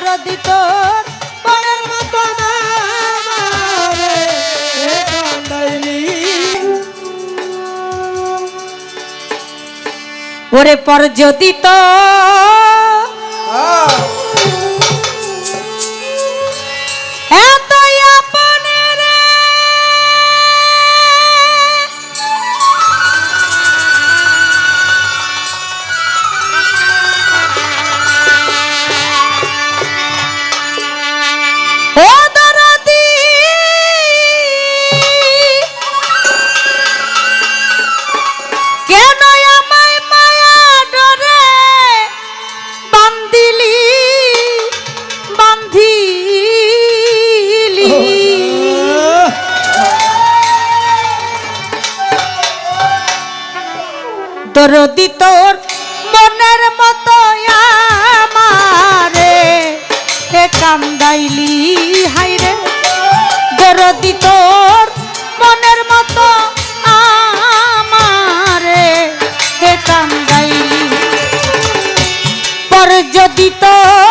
দরদি তোর মনের মতো ওরে পর যদি তো দরদি তোর মনের মতো আমারে। হে কান্দাইলি হাইরে যদি তোর মনের মতো আমারে। হে কান্দাইলি, পর যদি তোর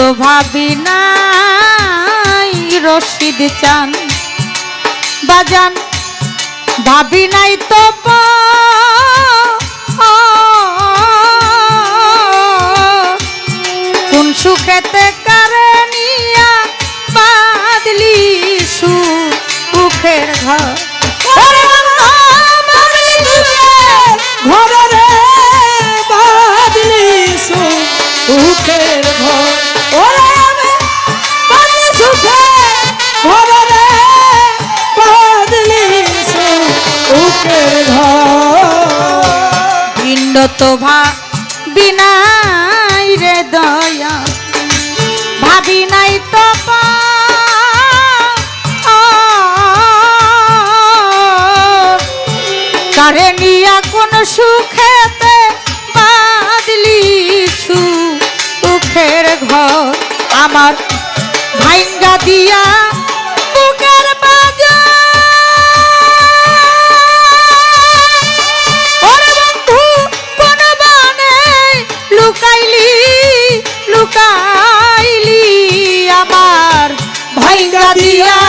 তো ভাবি নাই রশিদ চান বাজান ভাবি নাই তো কোন সুখেতে ঘর। ভিন্ন তো ভাবি নাই রে দয়া। ভাবি নাই তো কারে নিয়া কোন সুখেতে বাদলি সুখের ঘর আমার ভাইঙ্গা দিয়া লুকাইলি লুকাইলি আমার ভাইঙ্গা দিয়া।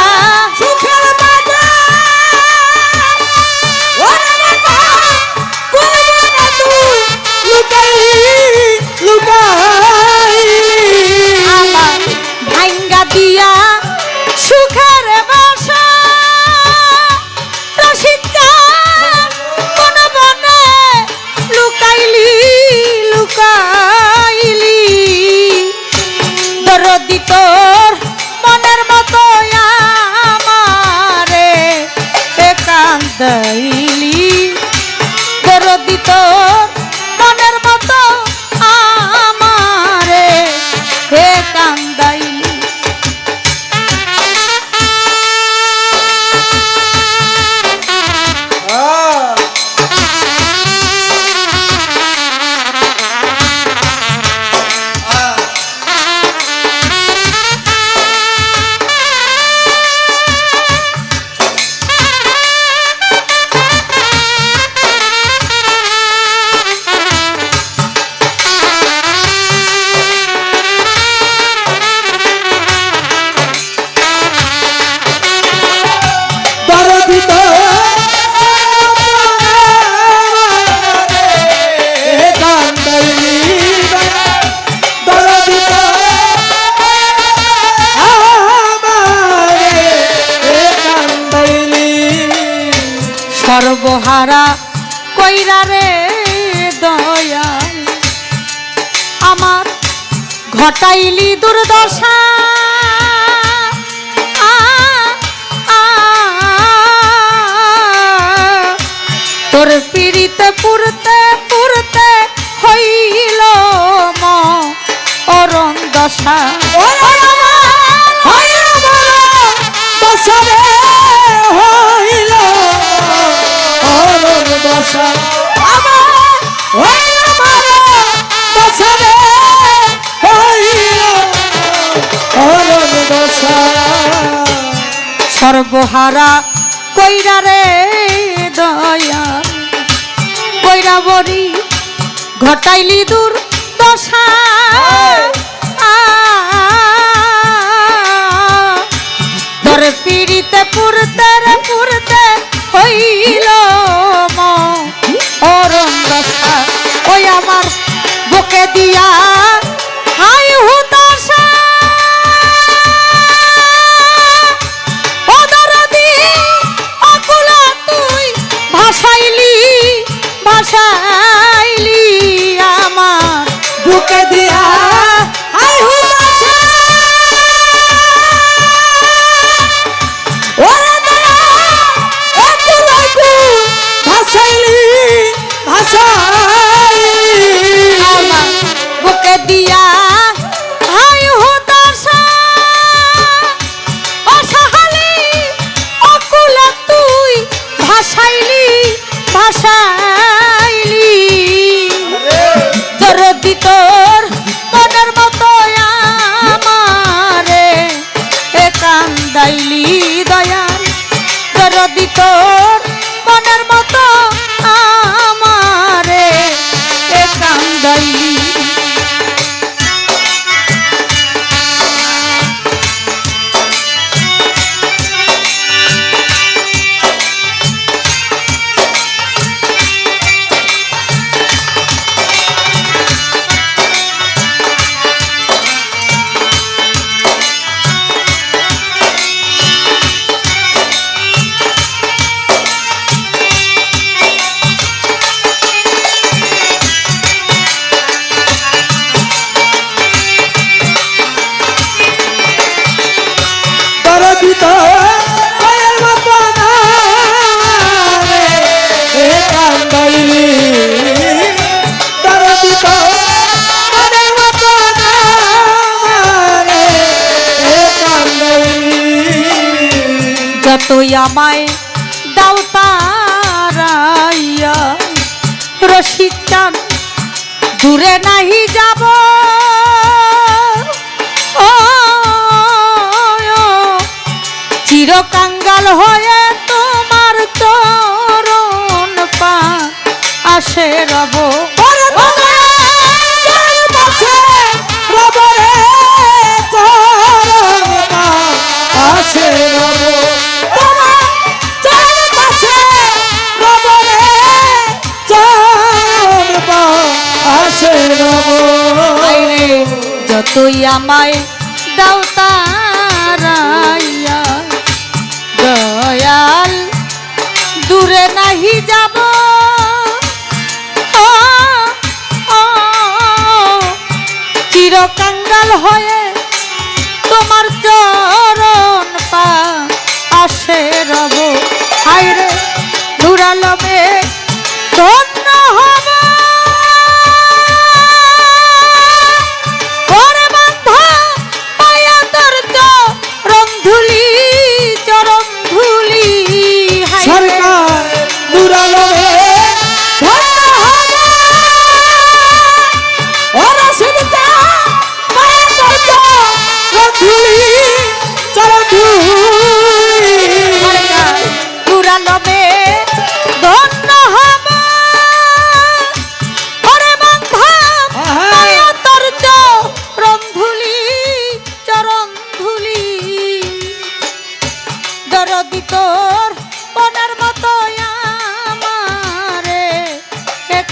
ঘটাইলি দুর্দশা। তোর পিড়িতে পুরতে পুরতে হইল মরণ দশা। হইল দশা। আমার গোহারা কইরা রে দয়া। কইরা বরি ঘটাইলি দূর 山。তুই আমায় দাও তারাইয়া। রশিদ চান দূরে নাহি যাব। চিরকাঙ্গাল হয়ে যতই আমায় দাও তারাইয়া। দয়াল, দূরে নাহি যাব। চিরকাঙ্গাল হয়ে তোমার চরণ পা আসে রব। হাইরে ধুরালবে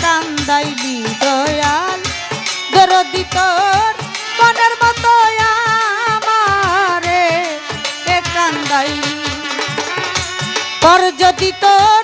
দান দাইলি দয়াল দরদি তোর মনের মতো আমারে কান্দাইলি তোর যদি তোর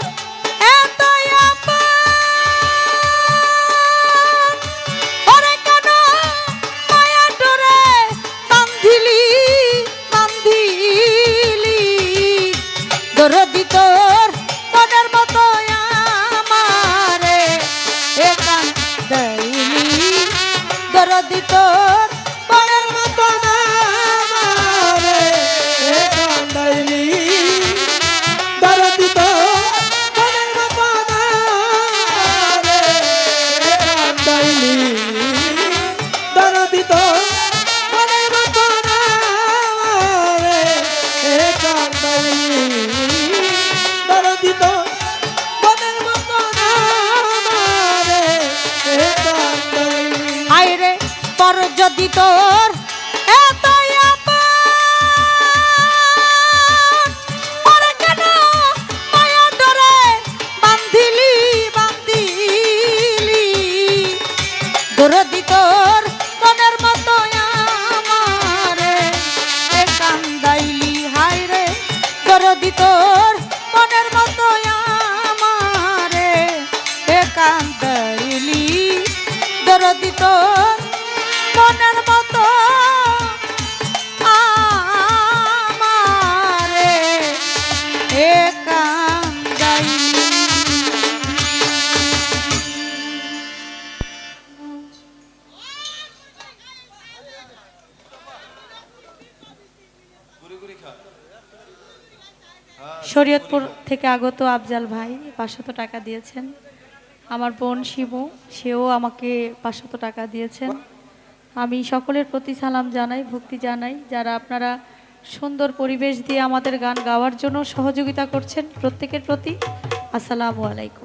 যদি তোর শরীয়তপুর থেকে আগত আফজাল ভাই পাঁচশত টাকা দিয়েছেন। আমার বোন শিবু, সেও আমাকে পাঁচশত টাকা দিয়েছেন। আমি সকলের প্রতি সালাম জানাই, ভক্তি জানাই। যারা আপনারা সুন্দর পরিবেশ দিয়ে আমাদের গান গাওয়ার জন্য সহযোগিতা করছেন প্রত্যেকের প্রতি, আসসালামু আলাইকুম।